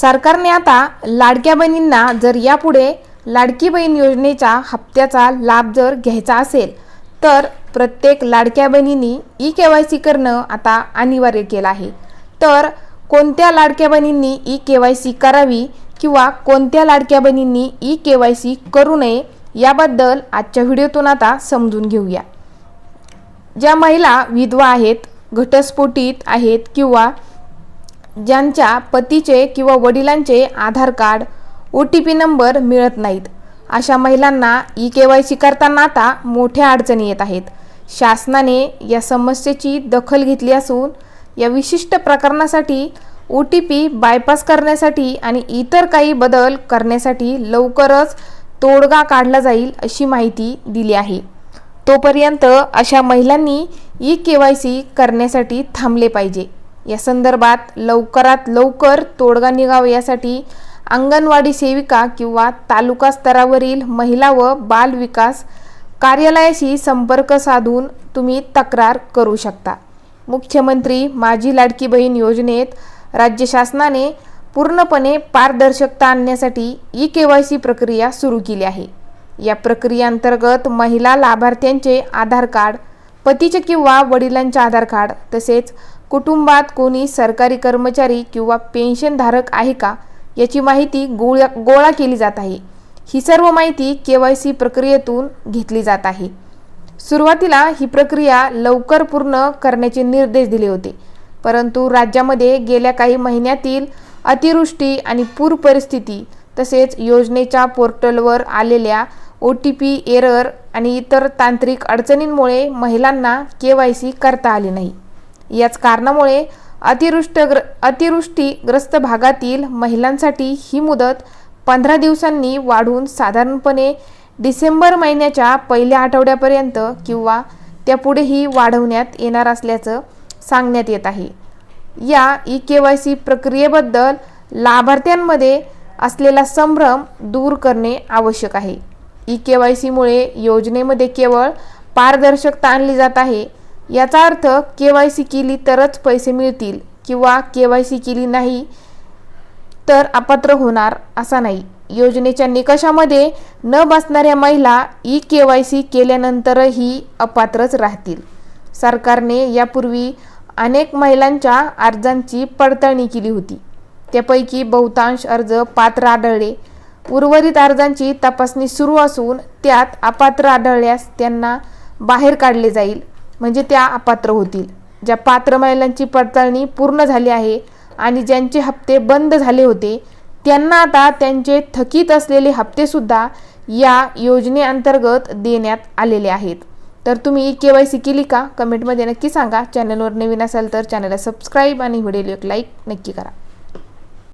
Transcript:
सरकारने आता लाडक्या बहिणींना जर यापुढे लाडकी बहीण योजनेच्या हप्त्याचा लाभ जर घ्यायचा असेल तर प्रत्येक लाडक्या बहिणींनी ई के वाय सी करणं आता अनिवार्य केलं आहे. तर कोणत्या लाडक्या बहिणींनी ई के वाय सी करावी किंवा कोणत्या लाडक्या बहिणींनी ई के वाय सी करू नये याबद्दल आजच्या व्हिडिओतून आता समजून घेऊया. ज्या महिला विधवा आहेत घटस्फोटीत आहेत किंवा ज्यांच्या पतीचे किंवा वडिलांचे Aadhaar card O T P number मिळत नाहीत. अशा महिलांना ई के वाय सी करताना आता मोठ्या अडचणी येत आहेत. शासनाने या समस्येची दखल घेतली असून या विशिष्ट प्रकरणासाठी ओ टी पी बायपास करण्यासाठी आणि इतर काही बदल करण्यासाठी लवकरच तोडगा काढला जाईल अशी माहिती दिली आहे. तोपर्यंत अशा महिलांनी ई के वाय सी करण्यासाठी थांबले पाहिजे. या संदर्भात लवकरात लवकर तोडगा निघावा यासाठी अंगणवाडी सेविका किंवा तालुका स्तरावरील महिला व बाल विकास कार्यालयाशी संपर्क साधून तुम्ही तक्रार करू शकता. मुख्यमंत्री माझी लाडकी बहीण योजनेत राज्य शासनाने पूर्णपणे पारदर्शकता आणण्यासाठी ई के वाय सी प्रक्रिया सुरू केली आहे. या प्रक्रियेअंतर्गत महिला लाभार्थ्यांचे आधार कार्ड पतीचे किंवा वडिलांचे आधार कार्ड तसेच कुटुंबात कोणी सरकारी कर्मचारी किंवा पेन्शनधारक आहे का याची माहिती गोळा गोळा केली जात आहे. ही सर्व माहिती के वाय सी प्रक्रियेतून घेतली जात आहे. सुरुवातीला ही प्रक्रिया लवकर पूर्ण करण्याचे निर्देश दिले होते परंतु राज्यामध्ये गेल्या काही महिन्यातील अतिवृष्टी आणि पूर परिस्थिती तसेच योजनेच्या पोर्टलवर आलेल्या ओ टी पी एरर आणि इतर तांत्रिक अडचणींमुळे महिलांना के वाय सी करता आली नाही. याच कारणामुळे अतिवृष्ट ग्र अतिवृष्टीग्रस्त भागातील महिलांसाठी ही मुदत पंधरा दिवसांनी वाढून साधारणपणे डिसेंबर महिन्याच्या पहिल्या आठवड्यापर्यंत किंवा त्यापुढेही वाढवण्यात येणार असल्याचं सांगण्यात येत आहे. या ई के वाय सी प्रक्रियेबद्दल लाभार्थ्यांमध्ये असलेला संभ्रम दूर करणे आवश्यक आहे. ई के वाय सीमुळे योजनेमध्ये केवळ पारदर्शकता आणली जात आहे याचा अर्थ के वाय सी केली तरच पैसे मिळतील किंवा के वाय सी केली नाही तर अपात्र होणार असा नाही. योजनेच्या निकषामध्ये न बसणाऱ्या महिला ई के वाय सी केल्यानंतरही अपात्रच राहतील. सरकारने यापूर्वी अनेक महिलांच्या अर्जांची पडताळणी केली होती. त्यापैकी बहुतांश अर्ज पात्र आढळले. उर्वरित अर्जांची तपासणी सुरू असून त्यात अपात्र आढळल्यास त्यांना बाहेर काढले जाईल. म्हणजे त्या अपात्र होतील. ज्या पात्र महिलांची पडताळणी पूर्ण झाली आहे आणि ज्यांचे हप्ते बंद झाले होते त्यांना आता त्यांचे थकीत असलेले हप्तेसुद्धा या योजनेअंतर्गत देण्यात आलेले आहेत. तर तुम्ही के वाय सी केली का? कमेंटमध्ये नक्की सांगा. चॅनलवर नवीन असाल तर चॅनलला सबस्क्राईब आणि व्हिडिओला एक लाईक नक्की करा.